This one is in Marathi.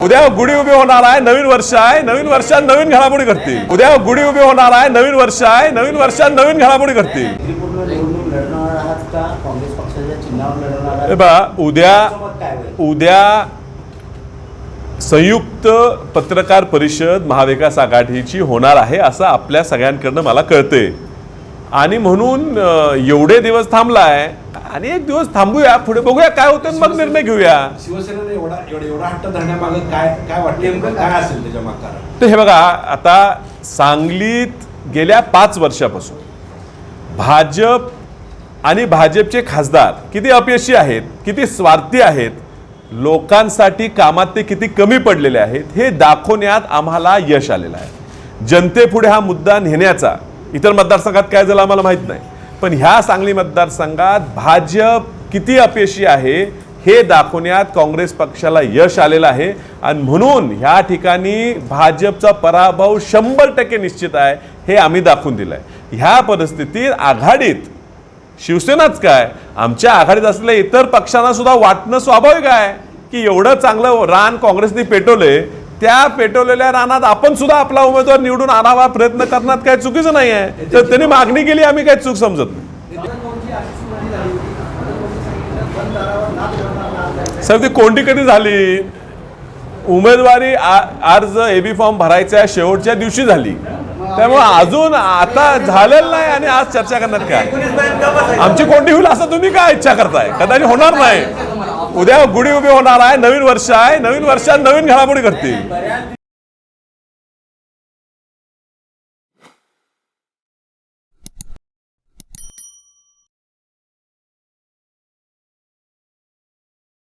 उद्या गुढी उभी होणार आहे नवीन वर्ष आहे नवीन वर्षात नवीन घडामोडी करतील उद्या गुढी उभी होणार आहे नवीन वर्ष आहे नवीन वर्षात नवीन घडामोडी करतील बा उद्या उद्या संयुक्त पत्रकार परिषद महाविकास आघाडीची होणार आहे असं आपल्या सगळ्यांकडनं मला कळते आणि म्हणून एवढे दिवस थांबलाय आणि एक दिवस थांबूया पुढे बघूया काय होतं मग निर्णय घेऊया. शिवसेनेने एवढा एवढा एवढा हट्ट धरण्यामागे काय काय वाटतं नेमकं? काय असेल त्याच्या माग तर हे बघा आता सांगलीत गेल्या पाच वर्षापासून भाजप आणि भाजपचे खासदार किती अपयशी आहेत किती स्वार्थी आहेत लोकांसाठी कामात ते किती कमी पडलेले आहेत हे दाखवण्यात आम्हाला यश आलेलं आहे. जनतेपुढे हा मुद्दा नेण्याचा इतर मतदारसंघात काय झालं आम्हाला माहीत नाही. पण ह्या सांगली मतदारसंघात भाजप किती अपयशी आहे हे दाखवण्यात काँग्रेस पक्षाला यश आलेलं आहे. आणि म्हणून ह्या ठिकाणी भाजपचा पराभव शंभर टक्के निश्चित आहे हे आम्ही दाखवून दिलं आहे ह्या परिस्थितीत आघाडीत शिवसेनाच काय? आमच्या आघाडीत असलेल्या इतर पक्षांना सुद्धा वाटणं स्वाभाविक आहे की एवढं चांगलं रान काँग्रेसने पेटवले त्या पेटवलेल्या रानात आपण सुद्धा आपला उमेदवार निवडून आणावा प्रयत्न करण्यात काही चुकीचं नाही आहे तर त्यांनी मागणी केली आम्ही काही चूक समजत नाही. ती कोणती कधी झाली? उमेदवारी अर्ज एबी फॉर्म भरायच्या शेवटच्या दिवशी झाली. त्यामुळे अजून आता झालेलं नाही आणि आज चर्चा करणार काय? आमची कोणती होईल असं तुम्ही काय इच्छा करताय? कदाचित होणार नाही. उद्या गुढी उभी होणार आहे नवीन वर्ष आहे नवीन वर्षात नवीन घडामोडी करतील